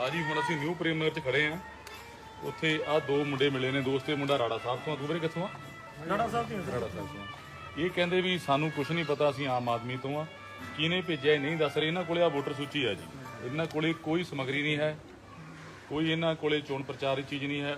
ਆ ਜੀ ਹੁਣ ਅਸੀਂ ਨਿਊ ਪ੍ਰੀਮੀਅਰ 'ਚ ਖੜੇ ਆ ਉੱਥੇ ਆ ਦੋ ਮੁੰਡੇ ਮਿਲੇ ਨੇ ਦੋਸਤ ਮੁੰਡਾ ਰਾੜਾ ਸਾਹਿਬ ਤੋਂ ਆ, ਤੂੰ ਵੀਰੇ ਕਿੱਥੋਂ ਆ? ਰਾਣਾ ਸਾਹਿਬ ਦੀ ਰਾੜਾ ਸਾਹਿਬ ਤੋਂ। ਇਹ ਕਹਿੰਦੇ ਵੀ ਸਾਨੂੰ ਕੁਝ ਨਹੀਂ ਪਤਾ ਅਸੀਂ ਆਮ ਆਦਮੀ ਤੋਂ ਆ। ਕਿਹਨੇ ਭੇਜਿਆ ਇਹ ਨਹੀਂ ਦੱਸ ਰਹੇ। ਇਹਨਾਂ ਕੋਲੇ ਆ ਵੋਟਰ ਸੂਚੀ ਆ ਜੀ। ਇਹਨਾਂ ਕੋਲੇ ਕੋਈ ਸਮਗਰੀ ਨਹੀਂ ਹੈ। ਕੋਈ ਇਹਨਾਂ ਕੋਲੇ ਚੋਣ ਪ੍ਰਚਾਰ ਦੀ ਚੀਜ਼ ਨਹੀਂ ਹੈ।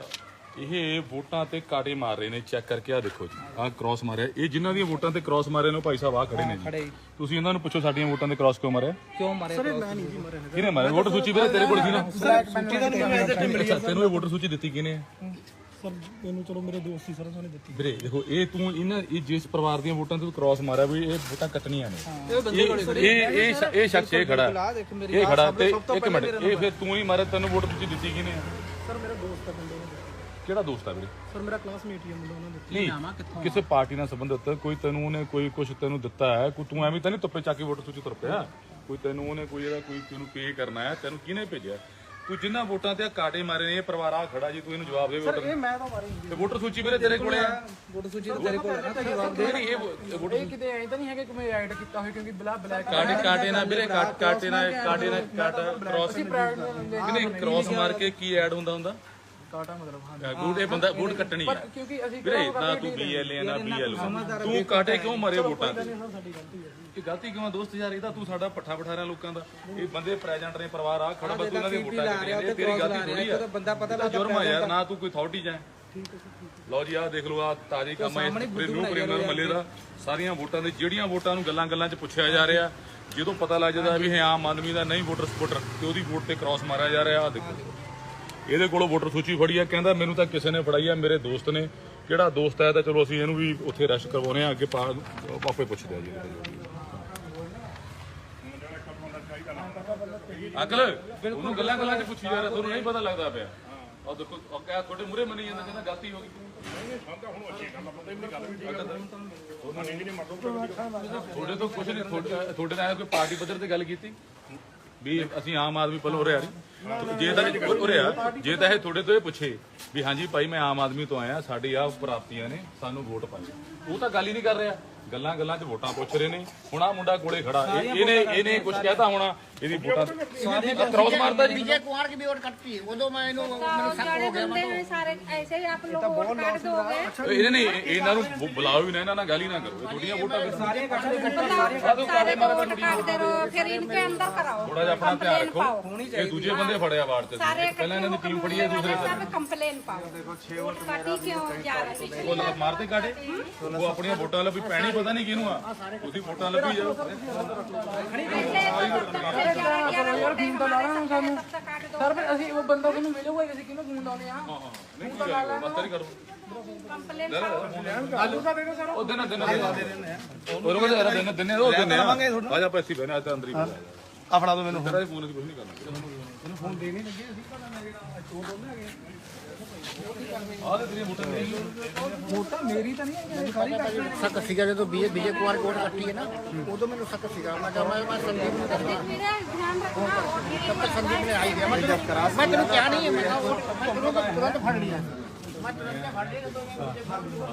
ਇਹ ਵੋਟਾਂ ਤੇ ਕਾਟੇ ਮਾਰ ਰਹੇ ਨੇ ਚੈੱਕ ਕਰਕੇ ਆ ਦੇਖੋ ਜੀ ਆਹ ਕ੍ਰਾਸ ਮਾਰਿਆ। ਇਹ ਜਿਨ੍ਹਾਂ ਦੀਆਂ ਵੋਟਾਂ ਤੇ ਕ੍ਰਾਸ ਮਾਰੇ ਨੇ ਉਹ ਭਾਈ ਸਾਹਿਬ ਆ ਖੜੇ ਨੇ ਜੀ। ਤੁਸੀਂ ਇਹਨਾਂ ਨੂੰ ਪੁੱਛੋ ਸਾਡੀਆਂ ਵੋਟਾਂ ਤੇ ਕ੍ਰਾਸ ਕਿਉਂ ਮਾਰਿਆ? ਕਿਉਂ ਮਾਰੇ ਸਰ ਮੈਂ ਨਹੀਂ ਜੀ ਮਰੇ ਕਿਹਨੇ ਮਾਰਿਆ? ਵੋਟਰ ਸੂਚੀ ਵੀਰੇ ਤੇਰੇ ਕੋਲ ਸੀ ਨਾ? ਸੂਚੀ ਦਾ ਨਹੀਂ ਮੈਂ ਐਜ਼ ਅੱਛਾ ਤੈਨੂੰ ਇਹ ਵੋਟਰ ਸੂਚੀ ਦਿੱਤੀ ਕਿਹਨੇ? ਸਰ ਮੈਨੂੰ ਚਲੋ ਮੇਰੇ ਦੋਸਤ ਸੀ ਸਰ ਉਹਨਾਂ ਨੇ ਦਿੱਤੀ। ਵੀਰੇ ਦੇਖੋ ਇਹ ਤੂੰ ਇਹਨਾਂ ਇਹ ਜਿਸ ਪਰਿਵਾਰ ਦੀਆਂ ਵੋਟਾਂ ਤੇ ਤੂੰ ਕ੍ਰਾਸ ਮਾਰਿਆ ਵੀ ਇਹ ਵੋਟਾਂ ਕੱਟਣੀਆਂ ਨੇ। ਇਹ ਇਹ ਇਹ ਸ਼ਖਸ ਇਹ ਖੜਾ। ਇਹ ਖੜਾ ਤੇ ਇੱਕ ਮਿੰਟ ਇਹ ਫਿਰ ਤੂੰ ਹੀ ਮਾਰਿਆ ਤੈਨੂੰ ਵੋਟਰ ਸੂਚੀ ਦਿੱਤੀ ਕਿਹਨੇ ਸਰ ਮੇਰਾ ਦੋਸਤ ਹੈ ਮੁੰਡਾ ਉਹਨਾਂ ਦਾ ਕਿਹੜਾ ਦੋਸਤ ਹੈ ਵੀਰੇ? ਸਰ ਮੇਰਾ ਕਲਾਸਮੇਟ ਹੀ ਹੈ ਮੁੰਡਾ ਉਹਨਾਂ ਦੇ ਨਹੀਂ ਕਿਸੇ ਪਾਰਟੀ ਨਾਲ ਸੰਬੰਧਿਤ ਕੋਈ ਤੈਨੂੰ ਉਹਨੇ ਕੋਈ ਕੁਝ ਤੈਨੂੰ ਦਿੱਤਾ ਹੈ? ਕੋਈ ਤੂੰ ਐਵੇਂ ਤਾਂ ਨਹੀਂ ਤੁੱਪੇ ਚੱਕ ਕੇ ਵੋਟਰ ਸੂਚੀ ਤੁਰ ਪਿਆ ਕੋਈ ਤੈਨੂੰ ਉਹਨੇ ਕੋਈ ਜਿਹੜਾ ਕੋਈ ਤੈਨੂੰ ਪੇ ਕਰਨਾ ਹੈ? ਤੈਨੂੰ ਕਿਹਨੇ ਭੇਜਿਆ? ਤੂੰ ਜਿੰਨਾ ਵੋਟਾਂ ਤੇ ਕਾਟੇ ਮਾਰੇ ਨੇ ਇਹ ਪਰਿਵਾਰ ਆ ਖੜਾ ਜੀ ਤੂੰ ਇਹਨੂੰ ਜਵਾਬ ਦੇ ਵੋਟਰ ਇਹ ਮੈਂ ਤਾਂ ਮਾਰੀ ਨਹੀਂ। ਤੇ ਵੋਟਰ ਸੂਚੀ ਵੀਰੇ ਤੇਰੇ ਕੋਲੇ ਆ? ਵੋਟਰ ਸੂਚੀ ਤਾਂ ਤੇਰੇ ਕੋਲ ਨਾ ਤੂੰ ਜਵਾਬ ਦੇ। ਨਹੀਂ ਇਹ ਵੋਟਰ ਇਹ ਕਿਤੇ ਐਂ ਤਾਂ ਨਹੀਂ ਹੈਗਾ ਕਿ ਮੈਂ ਐਡ ਕੀਤਾ ਹੋਇਆ ਕਿਉਂਕਿ ਬਲਾ ਬਲੈਕ ਕਾਟੇ ਕਾਟੇ ਨਾਲ ਵੀਰੇ ਕਾਟ ਕਾਟੇ ਨਾਲ ਕਾਟੇ ਨਾਲ ਕਾਟਾ ਕ੍ਰਾਸ ਨਹੀਂ ਕ੍ਰਾਸ ਮਾਰ ਕੇ ਕੀ ਐਡ ਹੁੰਦਾ ਹੁੰਦਾ? ਕਾਟਾ ਮਤਲਬ ਹਾਂ ਇਹ ਬੰਦਾ ਗੂਟ ਕੱਟਣੀ ਆ। ਕਿਉਂਕਿ ਅਸੀਂ ਵੀਰੇ ਨਾ ਤੂੰ ਬੀਐਲਏ ਨਾ ਬੀਐਲ ਤੂੰ ਕਾਟੇ ਕਿਉਂ ਮਾਰੇ ਵੋਟਾਂ ਤੇ? ਹੈ ਇਹ ਗਲਤੀ ਕਿਉਂ ਦੋਸਤ ਯਾਰ ਇਹ ਤਾਂ ਤੂੰ ਸਾਡਾ ਪੱਠਾ ਬਿਠਾ ਰਿਹਾ ਲੋਕਾਂ ਦਾ। ਇਹ ਬੰਦੇ ਪ੍ਰੈਜ਼ੈਂਟ ਨੇ ਪਰਿਵਾਰ ਆ ਖੜਾ ਬਸ ਉਹਨਾਂ ਦੀ ਵੋਟਾਂ ਕੱਟਣੀਆਂ ਨੇ ਤੇਰੀ ਗਲਤੀ ਥੋੜੀ ਆ। ਬੰਦਾ ਪਤਾ ਤਾਂ ਜੁਰਮ ਆ ਯਾਰ ਨਾ ਤੂੰ ਕੋਈ ਅਥਾਰਟੀ ਜਾਂ। ਲਓ ਜੀ ਆਹ ਦੇਖ ਲਓ ਆ ਤਾਜ਼ੀ ਕੰਮ ਹੈ ਨਿਊ ਪ੍ਰੀਮੀਅਰ ਮੱਲੇ ਦਾ। ਸਾਰੀਆਂ ਵੋਟਾਂ ਦੇ ਜਿਹੜੀਆਂ ਵੋਟਾਂ ਨੂੰ ਗੱਲਾਂ ਗੱਲਾਂ 'ਚ ਪੁੱਛਿਆ ਜਾ ਰਿਹਾ ਜਦੋਂ ਪਤਾ ਲੱਗ ਜਾਂਦਾ ਵੀ ਇਹ ਆਮ ਆਦਮੀ ਦਾ ਨਹੀਂ ਵੋਟਰ ਸਪੋਰਟਰ ਤੇ ਉਹਦੀ ਵੋਟ ਤੇ ਕ੍ਰਾਸ ਮਾਰਿਆ ਜਾ ਰਿਹਾ ਆ ਦੇਖੋ। ਇਹਦੇ ਕੋਲੋਂ ਵੋਟਰ ਸੂਚੀ ਫੜੀ ਆ, ਕਹਿੰਦਾ ਮੈਨੂੰ ਤਾਂ ਕਿਸੇ ਨੇ ਫੜਾਈ ਆ, ਮੇਰੇ ਦੋਸਤ ਨੇ। ਕਿਹੜਾ ਦੋਸਤ ਹੈ ਤਾਂ ਚਲੋ ਅਸੀਂ ਇਹਨੂੰ ਵੀ ਉੱਥੇ ਅਰੈਸਟ ਕਰਵਾਉਨੇ ਆ ਅੱਗੇ ਪਾ- ਪੁੱਛਦੇ ਆ ਜੀ ਇਹਦੇ ਉਹਨੂੰ ਗੱਲਾਂ ਗੱਲਾਂ 'ਚ ਪੁੱਛੀ ਜਾ ਰਿਹਾ, ਤੁਹਾਨੂੰ ਨਹੀਂ ਪਤਾ ਲੱਗਦਾ ਪਿਆ। ਆ ਦੇਖੋ, ਉਹ ਕਹਿਆ ਤੁਹਾਡੇ ਮੂਰੇ ਮੰਨੀ ਜਾਂਦਾ, ਕਹਿੰਦਾ ਗਲਤੀ ਹੋ ਗਈ। ਤੁਹਾਡੇ ਤੋਂ ਕੁਝ ਨਹੀਂ ਤੁਹਾਡੇ ਨਾਲ ਕੋਈ ਪਾਰਟੀ ਪੱਧਰ ਤੇ ਗੱਲ ਕੀਤੀ? ਵੀ ਅਸੀਂ ਆਮ ਆਦਮੀ ਵੱਲੋਂ ਉਰੇ ਆ ਰਹੀ ਜੇ ਤਾਂ ਉਰੇ ਆ, ਜੇ ਤਾਂ ਇਹ ਤੁਹਾਡੇ ਤੋਂ ਇਹ ਪੁੱਛੇ ਵੀ ਹਾਂਜੀ ਭਾਈ ਮੈਂ ਆਮ ਆਦਮੀ ਤੋਂ ਆਇਆ, ਸਾਡੀ ਆ ਪ੍ਰਾਪਤੀਆਂ ਨੇ, ਸਾਨੂੰ ਵੋਟ ਪਾਈ। ਉਹ ਤਾਂ ਗੱਲ ਹੀ ਨਹੀਂ ਕਰ ਰਿਹਾ। ਗੱਲਾਂ ਗੱਲਾਂ 'ਚ ਵੋਟਾਂ ਪੁੱਛ ਰਹੇ ਨੇ। ਹੁਣ ਆ ਮੁੰਡਾ ਕੋਲੇ ਖੜਾ। ਇਹਨੇ ਇਹਨੇ ਕੁਝ ਕਹਿਤਾ ਹੋਣਾ ਇਹਦੀ ਵੋਟਾਂ ਕ੍ਰਾਸ ਮਾਰਦਾ ਜੀ विजय कुमार की भी वोट कटती है वो तो मैं इन्हों मैंने शक हो गया बंदे हैं सारे ऐसे ही आप लोग वोट काट दोगे ਇਹਨੇ ਨਹੀਂ ਇਹ- ਇਹਨਾਂ ਨੂੰ ਬੁ- ਬੁਲਾਓ ਵੀ ਨਾ ਇਹਨਾਂ ਨਾਲ ਗੱਲ ਹੀ ਨਾ ਕਰੋ ਇਹ ਤੁਹਾਡੀਆਂ ਵੋਟਾਂ सारे वोट काटते रहो फिर इनके अंदर कराओ ਥੋੜਾ ਜਿਹਾ ਆਪਣਾ ਧਿਆਨ कंप्लेन पाओ ਰੱਖੋ ਇਹ ਦੂਜੇ ਬੰਦੇ ਫੜਿਆ ਵਾਰਡ ਤੇ सारे ਪਹਿਲਾਂ ਇਹਨਾਂ ਦੀ ਟੀਮ ਫੜੀ ਹੈ ਦੂਸਰੇ सब कंप्लेन पाओ वोट काटी क्यों जा रही है ਉਹ ਲਾ- ਮਾਰਦੇ ਕਾਟੇ ਉਹ ਆਪਣੀਆਂ ਵੋਟਾਂ ਲੱਭੀ ਪੈਣੀ ਪਤਾ ਨਹੀਂ ਕਿਹਨੂੰ ਆ ਤੁਸੀਂ ਵੋਟਾਂ ਲੱਭੀ ਜਾਓ ਰੇਟ ਦਾ ਕਰੋ ਯਾਰ ਫੋਨ ਤਾਂ ਲਾ ਰਹਾ ਸਾਨੂੰ। ਸਰ ਫਿਰ ਅਸੀਂ ਉਹ ਬੰਦਾ ਤੁਹਾਨੂੰ ਮਿਲੂਗਾ ਅਸੀਂ ਕਿਵੇਂ ਫੋਨ ਲਾਉਨੇ ਆ? ਨਹੀਂ ਕੀ ਗੱਲ ਮੱਤ ਨਹੀਂ ਕਰੋ ਕੰਪਲੇਂਟ ਆਲੂ ਦਾ ਦੇ ਦਿਓ ਸਰ। ਉਹ ਦਿਨ ਦਿਨ ਦੇ ਦਿੰਦੇ ਆ। ਉਹਨੂੰ ਕਹਿੰਦੇ ਯਾਰ ਦਿਨ ਦਿਨ ਉਹ ਦਿਨ ਆ। ਆ ਜਾ ਪੈਸੀ ਬਹਿਣਾ ਅੱਜ ਤਾਂ ਅੰਦਰ ਹੀ ਆ ਫੜਾ ਦੋ ਮੈਨੂੰ ਤੇਰਾ ਫੋਨ। ਅਸੀਂ ਕੁਝ ਨਹੀਂ ਕਰਨਾ। ਤੈਨੂੰ ਫੋਨ ਦੇਣੇ ਲੱਗੇ। ਅਸੀਂ ਤੁਹਾਡਾ ਨਾ ਜਿਹੜਾ ਚੋਰ ਦੋਨੇ ਹੈਗੇ। ਮੋਟਾ ਮੇਰੀ ਤਾਂ ਨਹੀਂ ਸਾਰੀ ਸਖਤ ਸੀਗਾ ਜਦੋਂ ਬੀਜੇ ਬੀਜੇ ਕੁਆਰ ਕੋਡ ਕੱਟੀ ਹੈ ਨਾ ਉਦੋਂ ਮੈਨੂੰ ਸਖਤ ਸੀਗਾ ਮੈਂ ਕਹਾਂ ਮੈਂ ਸੰਦੀਪ ਨੂੰ ਦੱਸਣਾ ਤਬ ਤੱਕ ਸੰਦੀਪ ਨੇ ਆਈ ਗਿਆ ਮੈਂ ਤੈਨੂੰ- ਮੈਂ ਤੈਨੂੰ ਕਿਹਾ ਨਹੀਂ ਮੈਂ ਕਿਹਾ ਉਹ ਮੈਂ ਤੈਨੂੰ ਤਾਂ ਤੁਰੰਤ ਫੜ ਲਿਆ ਮੈਂ ਤੁਰੰਤ ਫੜ ਲਿਆ ਤਾਂ ਮੈਂ ਮੁਝੇ ਫੜ ਲਿਆ